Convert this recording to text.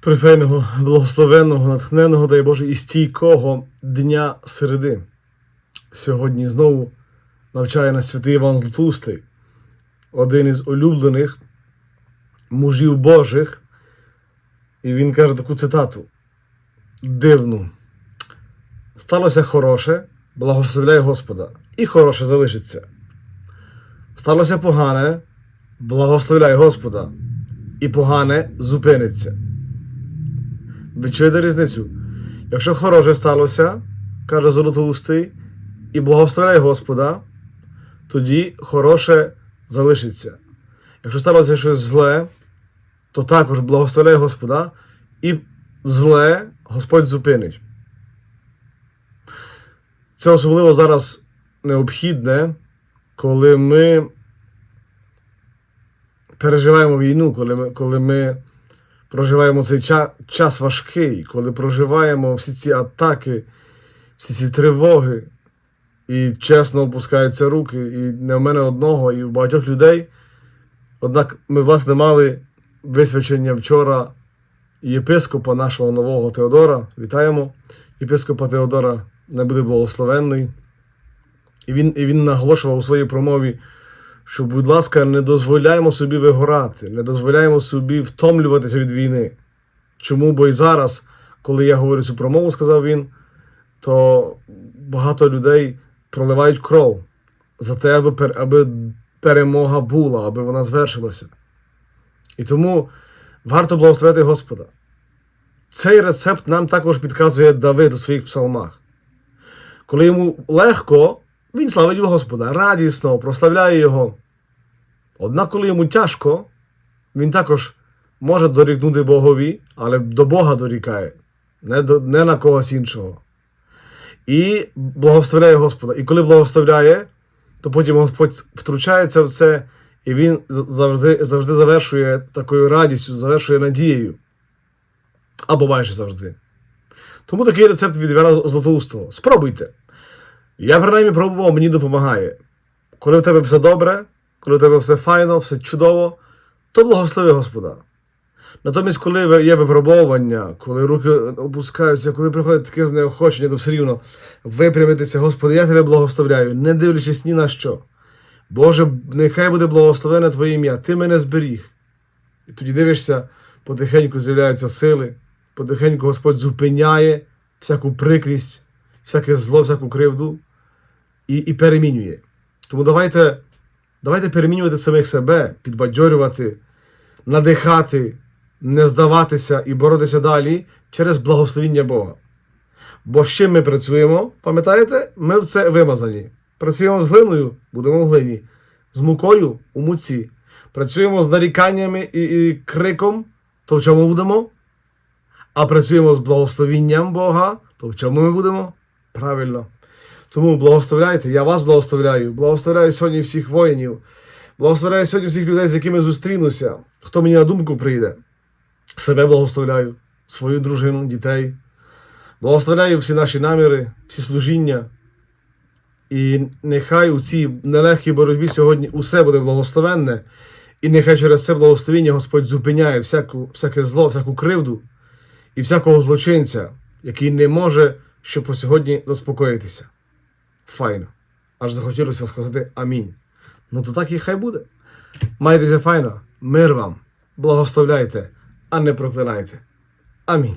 Прифейного, благословенного, натхненого, дай Боже, і стійкого дня середи. Сьогодні знову навчає нас святий Іван Златоустий, один із улюблених мужів Божих. І він каже таку цитату дивну. Сталося хороше, благословляй Господа, і хороше залишиться. Сталося погане, благословляй Господа, і погане зупиниться. Ви чуєте різницю? Якщо хороше сталося, каже Золотоустий, і благословляй Господа, тоді хороше залишиться. Якщо сталося щось зле, то також благословляй Господа, і зле Господь зупинить. Це особливо зараз необхідне, коли ми переживаємо війну, коли ми, коли ми проживаємо цей ча, час важкий, коли проживаємо всі ці атаки, всі ці тривоги, і чесно опускаються руки, і не в мене одного, і у багатьох людей. Однак ми, власне, мали висвячення вчора єпископа нашого нового Теодора. Вітаємо. Єпископа Теодора не буде благословенний. І він, і він наголошував у своїй промові, що, будь ласка, не дозволяємо собі вигорати, не дозволяємо собі втомлюватися від війни. Чому? Бо і зараз, коли я говорю цю промову, сказав він, то багато людей проливають кров за те, аби, аби перемога була, аби вона звершилася. І тому варто благословити Господа. Цей рецепт нам також підказує Давид у своїх псалмах. Коли йому легко, він славить Господа, радісно, прославляє Його. Однак, коли йому тяжко, він також може дорікнути Богові, але до Бога дорікає, не, до, не на когось іншого. І благословляє Господа. І коли благословляє, то потім Господь втручається в це, і він завжди, завжди завершує такою радістю, завершує надією. Або майже завжди. Тому такий рецепт від Івана Златоустого. Спробуйте. Я принаймні пробував, мені допомагає. Коли в тебе все добре, коли в тебе все файно, все чудово, то благослови Господа. Натомість, коли є випробовування, коли руки опускаються, коли приходить таке знеохочення, то все рівно випрямитися, Господи, я тебе благословляю, не дивлячись ні на що. Боже, нехай буде благословене Твоє ім'я, Ти мене зберіг. І тоді дивишся, потихеньку з'являються сили, потихеньку Господь зупиняє всяку прикрість, всяке зло, всяку кривду і, і перемінює. Тому давайте, давайте перемінювати самих себе, підбадьорювати, надихати, не здаватися і боротися далі через благословіння Бога. Бо з чим ми працюємо, пам'ятаєте, ми в це вимазані. Працюємо з глиною, будемо в глині, з мукою у муці. Працюємо з наріканнями і, і криком, то в чому будемо? А працюємо з благословінням Бога, то в чому ми будемо? Правильно. Тому благословляйте, я вас благословляю. Благословляю сьогодні всіх воїнів. Благословляю сьогодні всіх людей, з якими зустрінуся. Хто мені на думку прийде. Себе благословляю, свою дружину, дітей. Благословляю всі наші наміри, всі служіння. І нехай у цій нелегкій боротьбі сьогодні усе буде благословенне, і нехай через це благословіння Господь зупиняє всяку, всяке зло, всяку кривду і всякого злочинця, який не може ще по сьогодні заспокоїтися. Файно. Аж захотілося сказати амінь. Ну то так і хай буде. Майтеся файно, мир вам, благословляйте, а не проклинайте. Амінь.